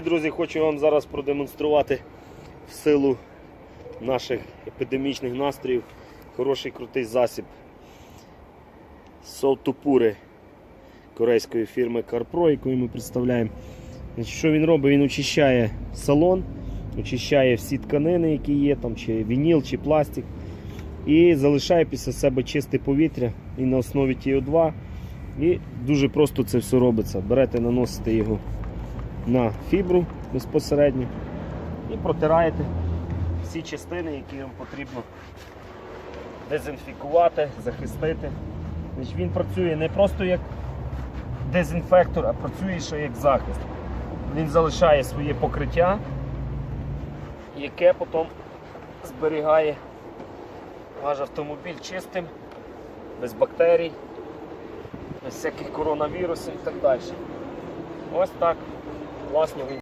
Друзі, хочу вам зараз продемонструвати в силу наших епідемічних настроїв хороший крутий засіб Солтупури корейської фірми CarPro, яку ми представляємо. Що він робить? Він очищає салон, очищає всі тканини, які є, там, чи вініл, чи пластик, і залишає після себе чисте повітря і на основі TO2. І дуже просто це все робиться. Берете, наносите його на фібру безпосередньо і протираєте всі частини, які вам потрібно дезінфікувати, захистити. Значить, Він працює не просто як дезінфектор, а працює ще як захист. Він залишає своє покриття, яке потім зберігає ваш автомобіль чистим, без бактерій, без всяких коронавірусів і так далі. Ось так. Класно він